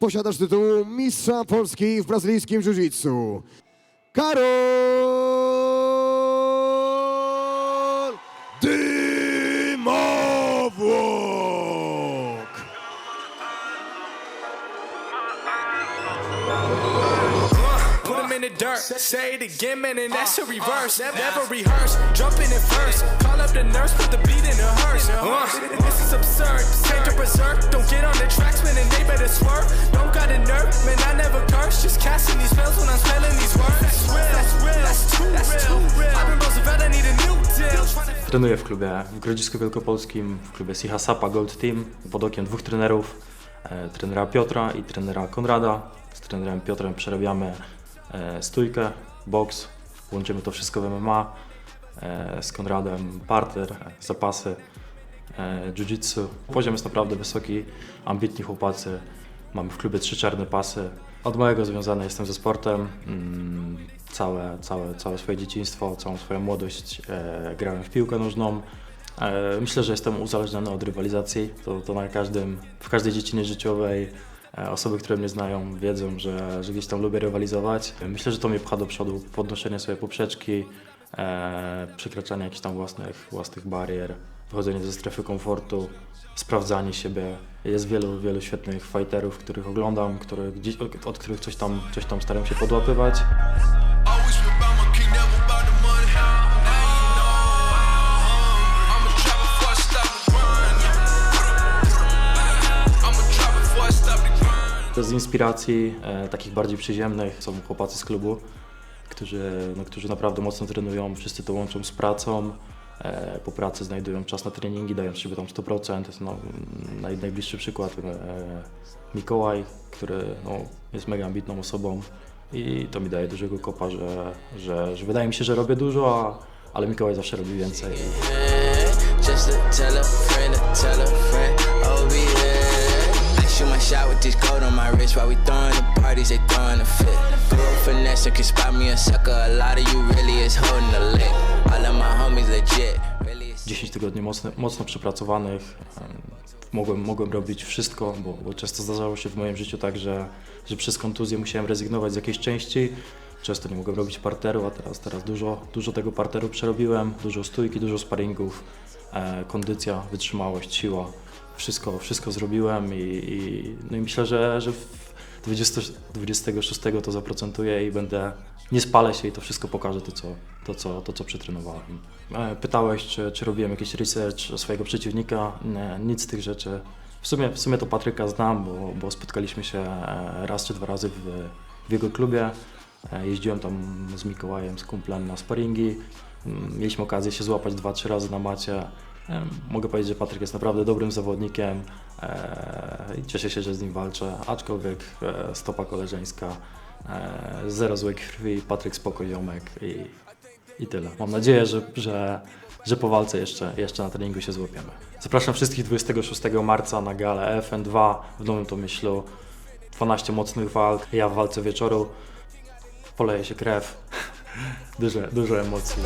posiadasz tytuł Mistrza Polski w brazylijskim jiu-jitsu. Karol Dymowłok! In the dirt. Say it again, man, and that's a reverse. Never rehearse. Jumping in first. Call up the nurse, put the beat in the hearse. Uh, this is absurd. Berserk. Trenuję w klubie w Grodzisku Wielkopolskim, w klubie Siha Sapa Gold Team pod okiem dwóch trenerów, e, trenera Piotra i trenera Konrada. Z trenerem Piotrem przerabiamy e, stójkę, boks, łączymy to wszystko w MMA. E, z Konradem parter, zapasy, jiu-jitsu. Poziom jest naprawdę wysoki, ambitni chłopacy. Mamy w klubie trzy czarne pasy. Od małego związany jestem ze sportem. Całe, całe, całe swoje dzieciństwo, całą swoją młodość e, grałem w piłkę nożną. E, myślę, że jestem uzależniony od rywalizacji. To, to na każdym, w każdej dziedzinie życiowej e, osoby, które mnie znają, wiedzą, że, że gdzieś tam lubię rywalizować. Myślę, że to mnie pcha do przodu, podnoszenie sobie poprzeczki, e, przekraczanie jakichś tam własnych, własnych barier, wychodzenie ze strefy komfortu, sprawdzanie siebie. Jest wielu, wielu świetnych fighterów, których oglądam, które od, od których coś tam, coś tam staram się podłapywać. Grind. Z inspiracji e, takich bardziej przyziemnych są chłopacy z klubu, którzy, no, którzy naprawdę mocno trenują, wszyscy to łączą z pracą. E, po pracy znajdują czas na treningi, dają siebie tam 100%. No, naj, najbliższy przykład e, Mikołaj, który no, jest mega ambitną osobą i to mi daje dużego kopa, że, że, że wydaje mi się, że robię dużo, a, ale Mikołaj zawsze robi więcej. Shot with this gold on my wrist while we throwing the parties, they throwing the fit. Girl finesse can spot me a sucker. A lot of you really is holding lick. All of my homies legit, really is 10 tygodni mocno, mocno przepracowanych. Em, Mogłem, mogłem robić wszystko, bo, bo często zdarzało się w moim życiu tak, że, że przez kontuzję musiałem rezygnować z jakiejś części. Często nie mogłem robić parteru, a teraz, teraz dużo, dużo tego parteru przerobiłem. Dużo stójki, dużo sparingów, e, kondycja, wytrzymałość, siła. Wszystko, wszystko zrobiłem i, i, no i myślę, że, że w 20, 26 to zaprocentuję i będę, nie spalę się i to wszystko pokażę, to co, to co, to, co przetrenowałem. E, Pytałeś, czy, czy robiłem jakiś research swojego przeciwnika, nie, nic z tych rzeczy. W sumie, w sumie to Patryka znam, bo, bo spotkaliśmy się e, raz czy dwa razy w, w jego klubie. E, Jeździłem tam z Mikołajem, z kumplem na sparingi. Mm, Mieliśmy okazję się złapać dwa, trzy razy na macie. Mogę powiedzieć, że Patryk jest naprawdę dobrym zawodnikiem e, i cieszę się, że z nim walczę, aczkolwiek e, stopa koleżeńska, e, zero złej krwi, Patryk spokojiomek i, i tyle. Mam nadzieję, że, że, że po walce jeszcze, jeszcze na treningu się złapiemy. Zapraszam wszystkich 26 marca na galę FN2 w Nowym Tomyślu. 12 mocnych walk, ja w walce wieczoru. Poleje się krew. Dużo, dużo emocji.